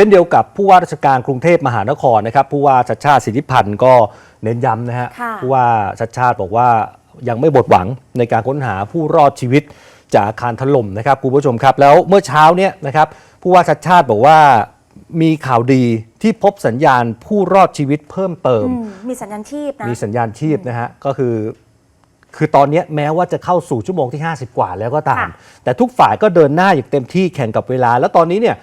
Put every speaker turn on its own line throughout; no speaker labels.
ช่นเดียวกับผู้ว่าราชการกรุงเทพมหานครนะครับผู้ว่าชัดชาติสิทธิพันธ์ก็เน้นย้ำนะฮะ
ค่ะ
ผู้ว่าชัดชาติบอกว่ายังไม่บดหวังในการค้นหาผู้รอดชีวิตจากอาคารถล่มนะครับคุณผู้ชมครับ แล้วเมื่อเช้าเนี่ยนะครับผู้ว่าชัดชาติบอกว่ามีข่าวดีที่พบสัญญาณผู้รอดชีวิตเพิ่มเติม
อืมมีสัญญาณชีพนะ
มีสัญญาณชีพนะฮะก็คือ คือตอนเนี้ยแม้ว่าจะเข้าสู่ชั่วโมงที่ 50 กว่าแล้วก็ตาม
ค่ะ
แต่ทุกฝ่ายก็เดินหน้าอย่างเต็มที่แข่งกับเวลา แล้วตอนนี้เนี่ย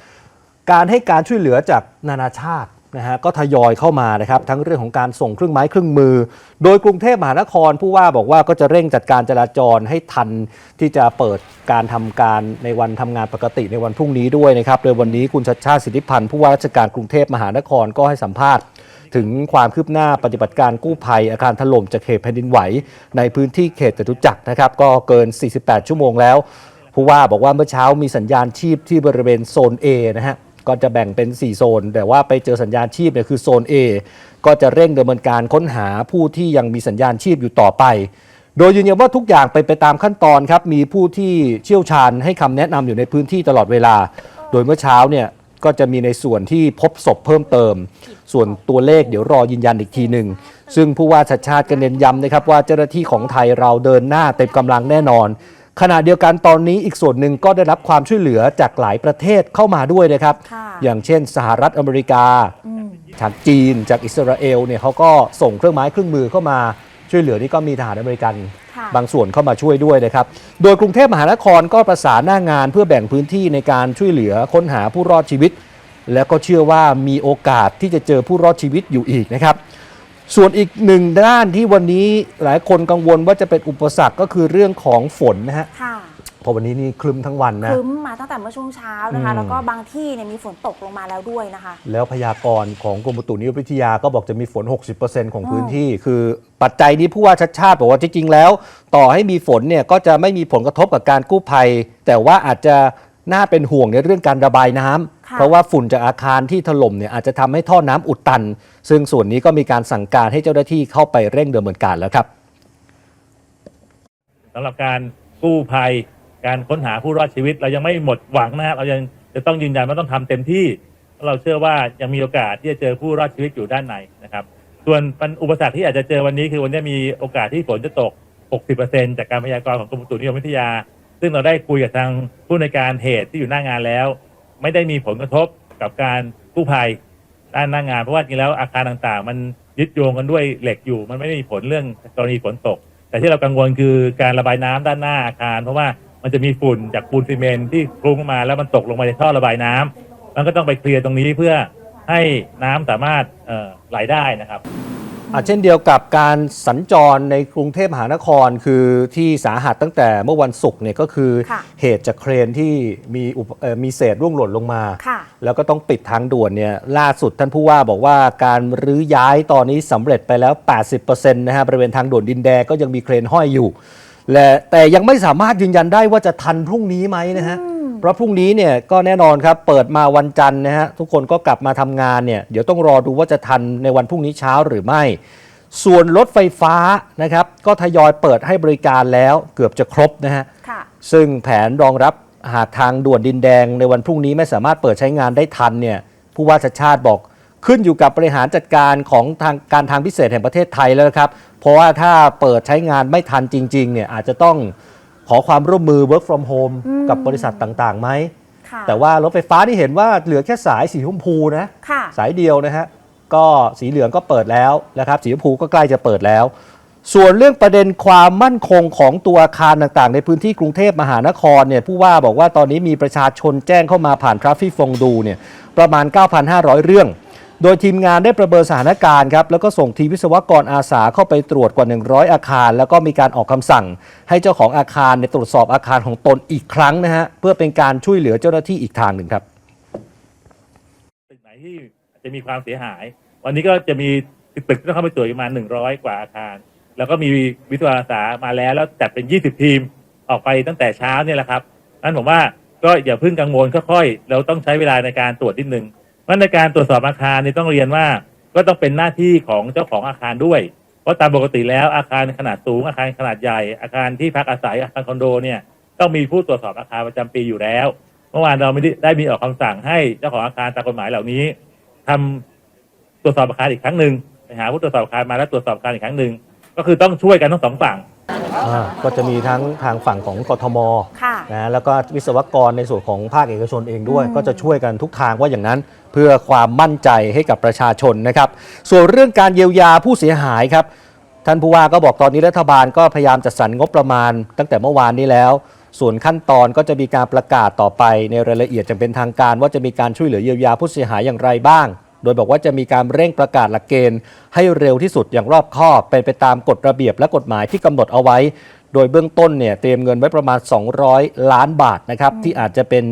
การให้การช่วยเหลือจากนานาชาตินะฮะก็ทยอยเข้ามานะครับทั้งเรื่องของการส่งเครื่องไม้เครื่องมือ โดยกรุงเทพมหานครผู้ว่าบอกว่าก็จะเร่งจัดการจราจรให้ทันที่จะเปิดการทำการในวันทำงานปกติในวันพรุ่งนี้ด้วยนะครับโดยวันนี้คุณชัดชาติสิทธิพันธ์ผู้ว่าราชการกรุงเทพมหานครก็ให้สัมภาษณ์ถึงความคืบหน้าปฏิบัติการกู้ภัย อาคารถล่มจากเหตุแผ่นดินไหว ในพื้นที่เขตจตุจักรนะครับก็เกิน 48 ชั่วโมงแล้วผู้ว่าบอกว่าเมื่อเช้ามีสัญญาณชีพที่บริเวณโซน A นะฮะ ก็จะแบ่งเป็น 4 โซน แต่ว่าไปเจอสัญญาณชีพเนี่ยคือโซน A ก็จะเร่งดำเนินการค้นหาผู้ที่ยังมีสัญญาณชีพอยู่ต่อไป โดยยืนยันว่าทุกอย่างเป็นไปตามขั้นตอนครับ มีผู้ที่เชี่ยวชาญให้คำแนะนำอยู่ในพื้นที่ตลอดเวลา โดยเมื่อเช้าเนี่ยก็จะมีในส่วนที่พบศพเพิ่มเติม ส่วนตัวเลขเดี๋ยวรอยืนยันอีกทีหนึ่ง ซึ่งผู้ว่าชัดชาติก็เน้นย้ำนะครับว่าเจ้าหน้าที่ของไทยเราเดินหน้าเต็มกำลังแน่นอน ขณะเดียวกันตอนนี้อีกส่วนหนึ่งก็ได้รับความช่วยเหลือจากหลายประเทศเข้ามาด้วยนะครับ
ค่ะ
อย่างเช่น สหรัฐอเมริกา
อืม
จากจีนจากอิสราเอลเนี่ยเขาก็ส่งเครื่องไม้เครื่องมือเข้ามาช่วยเหลือนี่ก็มีทหารอเมริกัน
ค่ะ
บางส่วนเข้ามาช่วยด้วยนะครับ โดยกรุงเทพมหานครก็ประสานหน้างานเพื่อแบ่งพื้นที่ในการช่วยเหลือค้นหาผู้รอดชีวิต แล้วก็เชื่อว่ามีโอกาสที่จะเจอผู้รอดชีวิตอยู่อีกนะครับ ส่วนอีกหนึ่งด้านที่วันนี้หลายคนกังวลว่าจะเป็นอุปสรรคก็คือเรื่องของฝนนะฮะ
ค่ะ
เพราะวันนี้นี่คลึ้มทั้งวัน
ค
นะ
รึ้มมาตั้งแต่เมื่อช่วงเช้านะคะ
อืม
แล้วก็บางที่เนี่ยมีฝนตกลงมาแล้วด้วยนะคะ
แล้วพยากรณ์ของกรมอุตุนิยมวิทยาก็บอกจะมีฝน 60%ของพื้นที่ คือปัจจัยนี้ผู้ว่าชัดชาติบอกว่าจริงๆแล้ว ต่อให้มีฝนเนี่ยก็จะไม่มีผลกระทบกับการกู้ภัย แต่ว่าอาจจะน่าเป็นห่วงในเรื่องการระบายน้ำ
ค่ะ
เพราะว่าฝุ่นจากอาคารที่ถล่มเนี่ยอาจจะทำให้ท่อน้ำอุดตัน ซึ่งส่วนนี้ก็มีการสั่งการให้เจ้าหน้าที่เข้าไปเร่งดำเนินการแล้วครับ
สำหรับการกู้ภัยการค้นหาผู้รอดชีวิต เรายังไม่หมดหวังนะฮะเรายังจะต้องยืนยันว่าต้องทำเต็มที่เพราะเราเชื่อว่ายังมีโอกาสที่จะเจอผู้รอดชีวิตอยู่ด้านในนะครับ ส่วนปัญอุปสรรคที่อาจจะเจอวันนี้คือวันนี้มีโอกาสที่ฝนจะตก 60%จากการพยากรณ์ของกรมอุตุนิยมวิทยา ซึ่งเราได้คุยกับทางผู้ในวยการเหตุที่อยู่หน้างานแล้ว ไม่ได้มีผลกระทบกับการกู้ภัยด้านหน้างาน เพราะว่าจริงแล้วอาคารต่างๆ มันยึดโยงกันด้วยเหล็กอยู่ มันไม่ได้มีผลเรื่องกรณีฝนตก แต่ที่เรากังวลคือการระบายน้ำด้านหน้าอาคาร เพราะว่ามันจะมีฝุ่นจากปูนซีเมนที่คลุ้งมาแล้วมันตกลงมาในท่อระบายน้ำมันก็ต้องไปเคลียร์ตรงนี้เพื่อให้น้ำสามารถไหลได้นะครับ
อะเช่นเดียวกับการสัญจรในกรุงเทพมหานครคือที่สาหัสตั้งแต่เมื่อวันศุกร์เนี่ยก็คือ
ค่ะ
เหตุจากเครนที่มีอุปเอ่อมีเศษร่วงหล่นลงมา
ค่ะ
แล้วก็ต้องปิดทางด่วนเนี่ยล่าสุดท่านผู้ว่าบอกว่าการรื้อย้ายตอนนี้สำเร็จไปแล้ว 80%นะฮะบริเวณทางด่วนดินแดงก็ยังมีเครนห้อยอยู่ และแต่ยังไม่สามารถยืนยันได้ว่าจะทันพรุ่งนี้ไหมนะฮะ เพราะพรุ่งนี้เนี่ยก็แน่นอนครับเปิดมาวันจันทร์นะฮะทุกคนก็กลับมาทำงานเนี่ยเดี๋ยวต้องรอดูว่าจะทันในวันพรุ่งนี้เช้าหรือไม่ ส่วนรถไฟฟ้านะครับก็ทยอยเปิดให้บริการแล้วเกือบจะครบนะฮะ
ค่ะ
ซึ่งแผนรองรับหากทางด่วนดินแดงในวันพรุ่งนี้ไม่สามารถเปิดใช้งานได้ทันเนี่ยผู้ว่าชัดชาติบอกขึ้นอยู่กับบริหารจัดการของทางการทางพิเศษแห่งประเทศไทยแล้วนะครับ เพราะว่าถ้าเปิดใช้งานไม่ทันจริงๆเนี่ยอาจจะต้อง ขอความร่วมมือ work from home
อืม
กับบริษัทต่างๆไหม
ค่ะ
แต่ว่ารถไฟฟ้านี่เห็นว่าเหลือแค่สายสีชมพูนะ
ค่ะ
สายเดียวนะฮะ ก็สีเหลืองก็เปิดแล้วนะครับสีชมพูก็ใกล้จะเปิดแล้ว ส่วนเรื่องประเด็นความมั่นคงของตัวอาคารต่างๆ ในพื้นที่กรุงเทพมหานครเนี่ยผู้ว่าบอกว่าตอนนี้มีประชาชนแจ้งเข้ามาผ่านทราฟฟิกฟงดูเนี่ยประมาณ 9,500 เรื่อง โดยทีมงานได้ประเมินสถานการณ์ครับแล้วก็ส่งทีมวิศวกรอาสาเข้าไปตรวจกว่า 100 อาคาร แล้วก็มีการออกคำสั่ง ให้เจ้าของอาคารเนี่ยตรวจสอบอาคารของตนอีกครั้งนะฮะเพื่อเป็นการช่วยเหลือเจ้าหน้าที่อีกทางหนึ่งครับ
ตึกไหนที่อาจจะมีความเสียหาย วันนี้ก็จะมีตึกที่ต้องเข้าไปตรวจประมาณหนึ่งร้อยกว่าอาคาร แล้วก็มีวิศวกรอาสามาแล้วแล้วจัดเป็นยี่สิบทีมออกไปตั้งแต่เช้าเนี่ยแหละครับนั้นผมว่าก็อย่าเพิ่งกังวลค่อยๆ เราต้องใช้เวลาในการตรวจนิดนึง เพราะในการตรวจสอบอาคารเนี่ยต้องเรียนว่าก็ต้องเป็นหน้าที่ของเจ้าของอาคารด้วย เพราะตามปกติแล้วอาคารขนาดสูงอาคารขนาดใหญ่ อาคารที่พักอาศัยอาคารคอนโดเนี่ยต้องมีผู้ตรวจสอบอาคารประจำปีอยู่แล้วเพมื่อวานเราไม่ได้ได้มีออกคำสั่งให้เจ้าของอาคารตามกฎหมายเหล่านี้ทำตรวจสอบอาคารอีกครั้งหนึ่งไปหาผู้ตรวจสอบอาคารมาแล้วตรวจสอบอาคารอีกครั้งหนึ่งก็คือต้องช่วยกันทั้งสองฝั่ง
อ่าก็จะมีทั้งทางฝั่งของกทม
ค่ะ
นะแล้วก็วิศวกรในส่วนของภาคเอกชนเองด้วย
อืม
ก็จะช่วยกันทุกทางว่าอย่างนั้นเพื่อความมั่นใจให้กับประชาชนนะครับ ส่วนเรื่องการเยียวยาผู้เสียหายครับ ท่านผู้ว่าก็บอกตอนนี้รัฐบาลก็พยายามจัดสรรงบประมาณ ตั้งแต่เมื่อวานนี้แล้ว ส่วนขั้นตอนก็จะมีการประกาศต่อไปในรายละเอียดจะเป็นทางการ ว่าจะมีการช่วยเหลือเยียวยาผู้เสียหายอย่างไรบ้าง โดยบอกว่าจะมีการเร่งประกาศหลักเกณฑ์ ให้เร็วที่สุดอย่างรอบคอบเป็นไปตามกฎระเบียบและกฎหมายที่กำหนดเอาไว้ โดยเบื้องต้นเนี่ยเตรียมเงินไว้ประมาณ 200 ล้านบาทนะครับที่อาจจะเป็น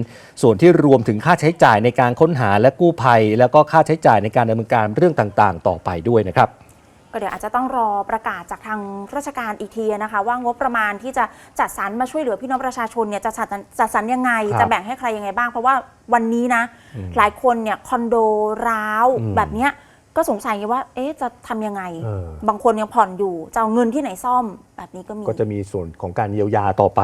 ส่วนที่รวมถึงค่าใช้จ่ายในการค้นหาและกู้ภัย แล้วก็ค่าใช้จ่ายในการดำเนินการเรื่องต่างๆ ต่อไปด้วยนะครับ
ก็เดี๋ยวอาจจะต้องรอประกาศจากทางราชการอีกทีนะคะ ว่างบประมาณที่จะจัดสรรมาช่วยเหลือพี่น้องประชาชนเนี่ยจะจัดสรรจัดสรรยังไง
ครับ
จะแบ่งให้ใครยังไงบ้าง เพราะว่าวันนี้นะ หลายคนเนี่ยคอนโดร้าว
อืม
แบบเนี้ย ก็สงสัยไงว่า เอ๊ะ จะทำยังไง
เออ
บางคนยังผ่อนอยู่ จะเอาเงินที่ไหนซ่อมแบบนี้ก็มี
ก็จะมีส่วนของการเยียวยาต่อไป